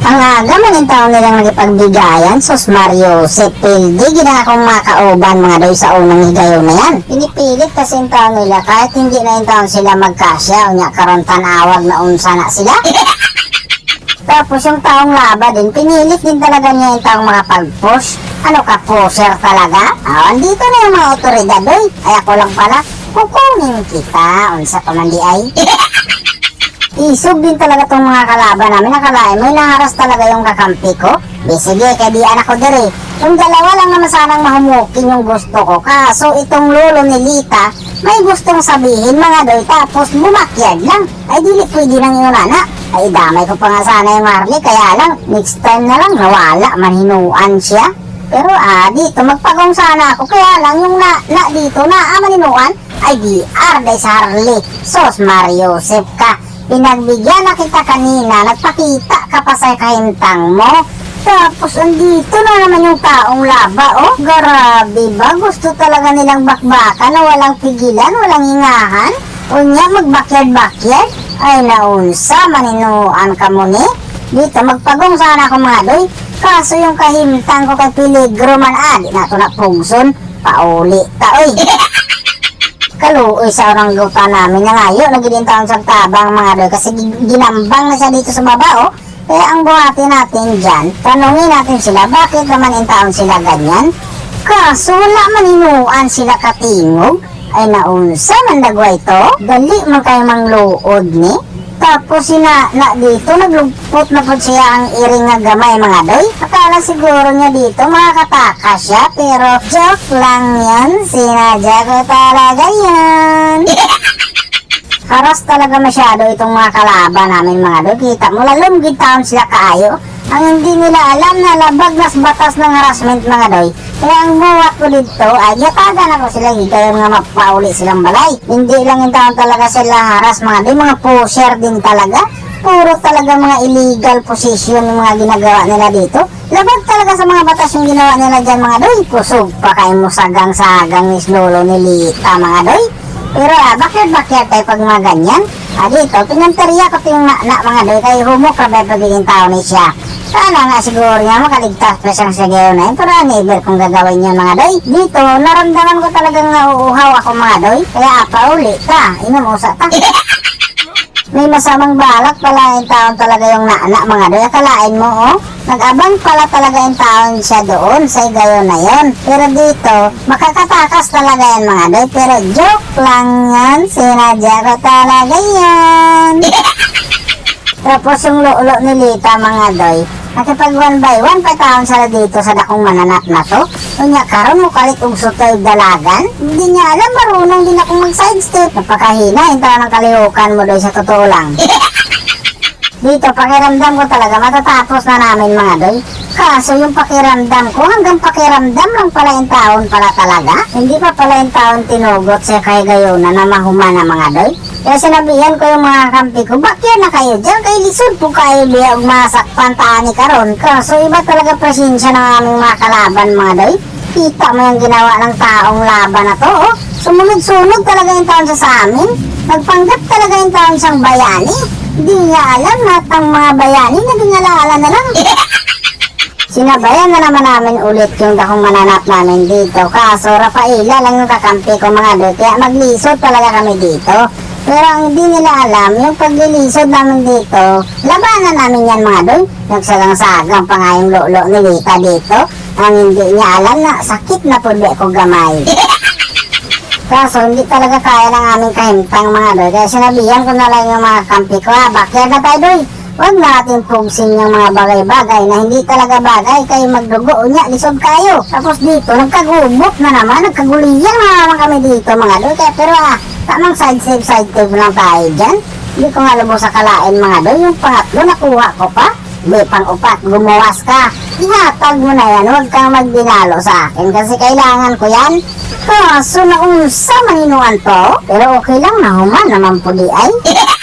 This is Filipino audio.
Ang aga man yung taon nilang nagipagbigayan, sos Mario, si Pildi, gina akong makauban mga doy sa unang higayon na yan. Pinipilit kasi yung taon nila, kahit hindi na yung taon sila magkasya, unya karon tanawag na unsa na sila. Tapos yung taong laba din, pinilit din talaga niya yung taong mga pag-push. Ano ka, pusher talaga? Ah, andito na yung mga otoridad, doy. Ay ako lang pala, kukunin kita, unsa pa man di ay. Isog din talaga tong mga kalaban namin. Nakalain mo, inaharas talaga yung kakampi ko. Di sige, kaya di anak ko dere. Yung dalawa lang naman sanang mahumukin yung gusto ko. Kaso itong lolo ni Lita, may gustong sabihin mga doy. Tapos bumakyag lang. Ay dili pwede nang inunana. Ay damay ko pa nga sana yung Marley. Kaya lang, next time na lang nawala. Maninuan siya. Pero ah, dito magpagong sana ako. Kaya lang yung na, na dito na ah, maninuan ay di arday sa Harley. Sos Mario Joseph ka. Pinagbigyan na kita kanina, nagpakita ka pa sa kahintang mo. Tapos andito na naman yung taong laba, oh. Grabe ba? Gusto talaga nilang bakbakan na walang pigilan, walang hingahan. Unya, magbakyard-bakyard. Ay, naunsa, maninuan ka mo ni. Dito, magpagong sana ako mga doy. Kaso yung kahimtang ko kay Piligro man, ah, di na ito na pugson. Pauli ta, oy. Kaluoy sa orang guta namin na ngayo, nagilintaon sa tabang mga doy kasi gi- ginambang na siya dito sa baba, oh. Kaya ang buhati natin dyan, tanungin natin sila, bakit naman in taon sila ganyan? Kaso wala maninuan sila katingog, ay naunsa man dagwa ito, dali man kayo mangluod ni. Tapos sina na dito, naglugpot na po siya ang iring nga gamay mga doy. Akala siguro niya dito makakataka siya, pero joke lang yan, sinadya ko talaga yan. Haras talaga masyado itong mga kalaban namin mga doy. Kita mo, lalumgid taon sila kaayo. Ang hindi nila alam na labag nas batas ng harassment mga doy. Kaya ang buwat ko dito ay yatagan ako sila hindi kayo mga mapauli silang balay. Hindi lang yung taon talaga sila haras mga doy. Mga pusher din talaga. Puro talaga mga illegal position yung mga ginagawa nila dito. Labag talaga sa mga batas yung ginawa nila dyan mga doy. Kusog pa kayo mo sagang-sagang ni Lolo ni Lita mga doy. Pero ah, bakit bakit tayo pag mga ganyan? Ah, dito, pinanteriya ko yung na, na mga doy, kay humok ka ba pagiging tao ni siya. Sana nga siguro nga makaligtas pa siyang sa gayon na yun, pero never kong gagawin yan mga doy. Dito, naramdaman ko talagang nauuhaw ako mga doy, kaya apa uli ka, inom usa ta. May masamang balak pala yung taon talaga yung naanak mga doy. Akalain mo, oh. Nag-abang pala talaga yung taon siya doon sa gayon na yon. Pero dito, makakatakas talaga yan mga doy. Pero joke lang yan. Sinadya ko talaga yan. Tapos yung lolo ni Lita mga doy, nakipag one by one pa taon sila dito sa dakong mananap na to. Kunya karon mo kalit og sutay dalagan. Hindi niya alam marunong din akong mag sidestep. Napakahina yung taon ng kalihukan mo doy sa totoo lang. Dito, pakiramdam ko talaga, matatapos na namin mga doy. Kaso yung pakiramdam ko, hanggang pakiramdam lang pala yung taon pala talaga. Hindi pa pala yung taon tinugot sa kay Gayona na mahuma na mga doy. Kaya sinabihan ko yung mga kampi ko, bakit na kayo dyan? Kay lisod po kayo biya og masakpan taani karon. Kaso iba talaga presensya ng aming mga kalaban mga doy. Kita mo yung ginawa ng taong laban na to, oh. Sumunod-sunod talaga yung taon sa sa amin. Nagpanggap talaga yung taon siyang bayani. Hindi niya alam na ang mga bayani naging alaala na lang. Sinabayan na naman namin ulit yung dakong mananap namin dito. Kaso Rafaela lang yung kakampi ko mga doy. Kaya maglisod talaga kami dito. Pero ang hindi nila alam, yung paglilisod namin dito, labanan namin yan mga doy. Nagsagang-sagang pa nga yung lolo ni Lita dito. Ang hindi niya alam na sakit na po ko gamay. Kaso hindi talaga kaya ng aming kahimtang mga doy. Kaya sinabihan ko na lang yung mga kampi ko, ah, bakit na tayo doy? Huwag natin pugsin yung mga bagay-bagay na hindi talaga bagay kayo magdugo niya, lisod kayo. Tapos dito, nagkagubot na naman, nagkaguliyan na naman kami dito mga doy. Kaya pero ah, tamang side save, side save lang tayo dyan. Hindi ko nga lubos sa kalain mga doy. Yung pangatlo, nakuha ko pa. Di pang upat, gumawas ka. Ihatag mo na yan, huwag kang magdinalo sa akin kasi kailangan ko yan. Kaso naunsa maninuan to, pero okay lang na human naman po di ay.